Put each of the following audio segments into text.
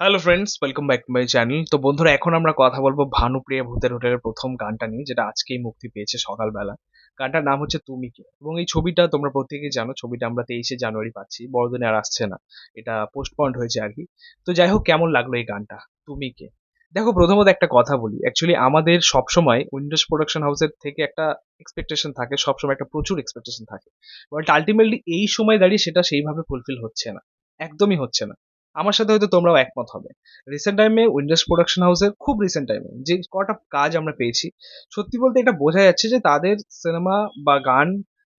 Hello friends welcome back to my channel তো বন্ধুরা, এখন আমরা কথা বলব ভানুপ্রিয়া ভূতের হোটেলের প্রথম গানটা নিয়ে, যেটা আজকেই মুক্তি পেয়েছে সকালবেলা। গানটার নাম হচ্ছে তুমি কে? এবং এই ছবিটা তোমরা প্রত্যেকেই জানো, ছবিটা আমরা তেইশে জানুয়ারি পাচ্ছি, বড়দিনে আর আসছে না। এটা পোস্টপন্ড হয়েছে আর কি। তো যাই হোক, কেমন লাগল এই গানটা? তুমি কে? দেখো, প্রথমত একটা কথা বলি। অ্যাকচুয়ালি আমাদের সবসময় উইন্ডোজ প্রোডাকশন হাউসের থেকে একটা এক্সপেকটেশন থাকে, সবসময় একটা প্রচুর এক্সপেকটেশন থাকে। বাট আলটিমেটলি এই সময় দাঁড়িয়ে সেটা সেইভাবে ফুলফিল হচ্ছে না। একদমই হচ্ছে না। আমার সাথে হয়তো তোমরাও একমত হবে। রিসেন্ট টাইমে উইন্ডোজ প্রোডাকশন হাউসের খুব রিসেন্ট টাইমে যে কটা কাজ আমরা পেয়েছি, সত্যি বলতে এটা বোঝা যাচ্ছে যে তাদের সিনেমা বা গান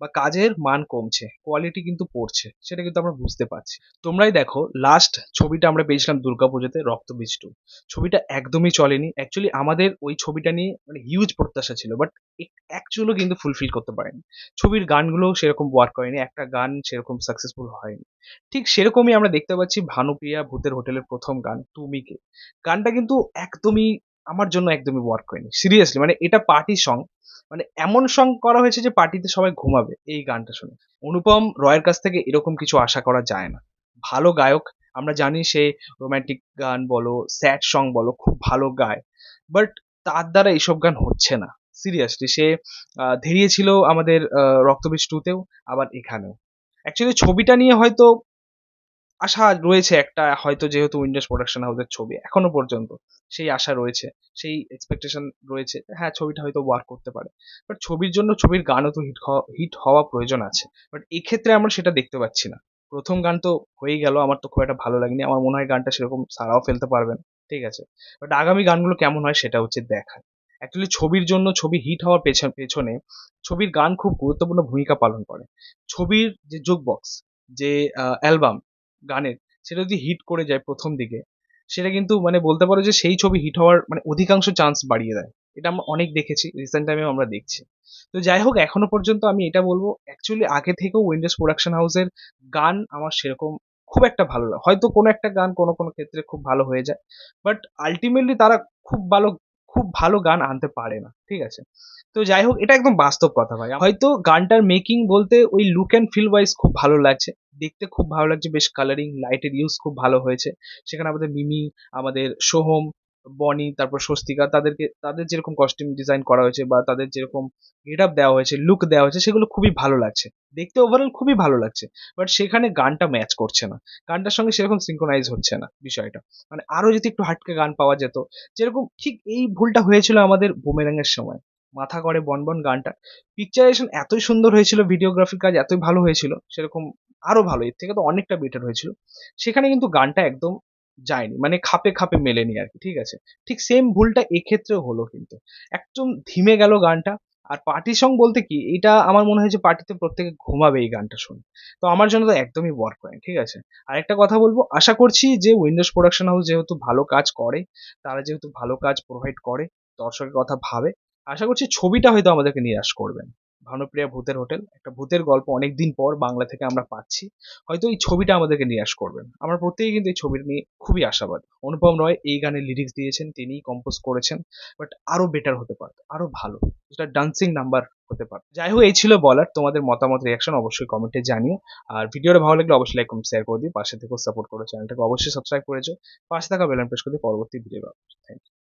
বা কাজের মান কমছে কোয়ালিটি কিন্তু পড়ছে, সেটা কিন্তু আমরা বুঝতে পারছি। তোমরাই দেখো লাস্ট ছবিটা আমরা পেয়েছিলাম দুর্গাপুজোতে রক্তবীজ টু ছবিটা একদমই চলেনি। অ্যাকচুয়ালি আমাদের ওই ছবিটা নিয়ে মানে হিউজ প্রত্যাশা ছিল বাট অ্যাকচুয়ালও কিন্তু ফুলফিল করতে পারেনি। ছবির গানগুলো সেরকম ওয়ার্ক হয়নি একটা গান সেরকম সাকসেসফুল হয়নি। ঠিক সেরকমই আমরা দেখতে পাচ্ছি ভানুপ্রিয়া ভূতের হোটেলের প্রথম গান তুমিকে গানটা কিন্তু একদমই, আমার জন্য একদমই ওয়ার্ক হয়নি সিরিয়াসলি মানে এটা পার্টি সং মানে এমন সং করা হয়েছে যে পার্টিতে সবাই ঘুমাবে, এই গানটা শুনে। অনুপম রয়ের কাছ থেকে এরকম কিছু আশা করা যায় না। ভালো গায়ক, আমরা জানি সে রোম্যান্টিক গান বলো স্যাড সং বলো, খুব ভালো গায়। বাট তার দ্বারা এইসব গান হচ্ছে না। সিরিয়াসলি সে ধেরিয়েছিল আমাদের রক্তবীজ আবার এখানেও। অ্যাকচুয়ালি ছবিটা নিয়ে হয়তো আশা রয়েছে একটা, হয়তো যেহেতু উইন্ডোজ প্রোডাকশন হাউসের ছবি এখনও পর্যন্ত সেই আশা রয়েছে, সেই এক্সপেকটেশন রয়েছে হ্যাঁ ছবিটা হয়তো ওয়ার্ক করতে পারে। বাট ছবির জন্য ছবির গানও তো হিট হিট হওয়া প্রয়োজন আছে। বাট এক্ষেত্রে আমরা সেটা দেখতে পাচ্ছি না। প্রথম গান তো হয়েই গেল, আমার তো খুব একটা ভালো লাগেনি। আমার মনে হয় গানটা সেরকম সারাও ফেলতে পারবেন, ঠিক আছে? বাট আগামী গানগুলো কেমন হয় সেটা হচ্ছে দেখা। অ্যাকচুয়ালি ছবির জন্য ছবি হিট হওয়ার পেছনে ছবির গান খুব গুরুত্বপূর্ণ ভূমিকা পালন করে। ছবির যে জুক বক্স যে অ্যালবাম গানের, সেটা যদি হিট করে যায় প্রথম দিকে, সেটা কিন্তু মানে বলতে পারো যে সেই ছবি হিট হওয়ার মানে অধিকাংশ চান্স বাড়িয়ে দেয়। এটা আমরা অনেক দেখেছি রিসেন্ট টাইমেও আমরা দেখছি। তো যাই হোক, এখনও পর্যন্ত আমি এটা বলব অ্যাকচুয়ালি আগে থেকেও উইন্ডোজ প্রোডাকশন হাউসের গান আমার সেরকম খুব একটা ভালো লাগে হয়তো কোনো একটা গান কোনো কোনো ক্ষেত্রে খুব ভালো হয়ে যায় বাট আলটিমেটলি তারা খুব ভালো খুব ভালো গান আনতে পারে না, ঠিক আছে? তো যাই হোক, এটা একদম বাস্তব কথা ভাই। হয়তো গানটার মেকিং বলতে ওই লুক অ্যান্ড ফিল ওয়াইজ খুব ভালো লাগছে। দেখতে খুব ভালো লাগছে, বেশ কালারিং লাইটের ইউজ খুব ভালো হয়েছে। সেখানে আমাদের মিমি, আমাদের সোহম, বনি, তারপর স্বস্তিকা, তাদেরকে, তাদের যেরকম কস্টিউম ডিজাইন করা হয়েছে বা তাদের যেরকম গেট আপ দেওয়া হয়েছে লুক দেওয়া হয়েছে, সেগুলো খুবই ভালো লাগছে। দেখতে ওভারঅল খুবই ভালো লাগছে। বাট সেখানে গানটা ম্যাচ করছে না। গানটার সঙ্গে সেরকম সিঙ্কোনাইজ হচ্ছে না বিষয়টা। মানে আরও যদি একটু হাটকে গান পাওয়া যেত, যেরকম ঠিক এই ভুলটা হয়েছিল আমাদের বুমেরাঙের সময়। মাথা করে বনবন গানটা। পিকচারেশন এতই সুন্দর হয়েছিল ভিডিওগ্রাফির কাজ এতই ভালো হয়েছিল, সেরকম আরও ভালো, এর থেকে তো অনেকটা বেটার হয়েছিল। সেখানে কিন্তু গানটা একদম যায়নি মানে খাপে খাপে মেলেনি আর কি, ঠিক আছে? ঠিক সেম ভুলটা এক্ষেত্রেও হলো কিন্তু। একদম ধিমে গেল গানটা, আর পার্টি সং বলতে কি, এটা আমার মনে হয় যে পার্টিতে প্রত্যেকে ঘুমাবে এই গানটা শুনে। তো আমার জন্য তো একদমই ওয়ার্ক হয় ঠিক আছে? আর একটা কথা বলব, আশা করছি যে উইন্ডোজ প্রোডাকশন হাউস যেহেতু ভালো কাজ করে, তারা যেহেতু ভালো কাজ প্রোভাইড করে, দর্শকের কথা ভাবে আশা করছি ছবিটা হয়তো আমাদেরকে নিরাশ করবেন। ভানুপ্রিয়া ভূতের হোটেল। একটা ভূতের গল্প অনেকদিন পর বাংলা থেকে আমরা পাচ্ছি। হয়তো এই ছবিটা আমাদেরকে নিরাশ করবেন। আমার প্রত্যেকেই কিন্তু এই ছবিটা নিয়ে খুবই আশাবাদ। অনুপম রয় এই গানের লিরিক্স দিয়েছেন, তিনিই কম্পোজ করেছেন বাট আরও বেটার হতে পারত, আরও ভালো। যেটা ডান্সিং নাম্বার হতে পারে যাই হোক, এই ছিল বলার। তোমাদের মতামত রিয়াকশন অবশ্যই কমেন্টে জানিও। আর ভিডিওটা ভালো লাগলে অবশ্যই লাইক কমেন্ট শেয়ার করে দিও। পাশে থেকেও সাপোর্ট করো চ্যানেলটাকে অবশ্যই সাবস্ক্রাইব করেছ পাশে থাকা বেলান প্রেস করে পরবর্তী ভিডিও থ্যাংক ইউ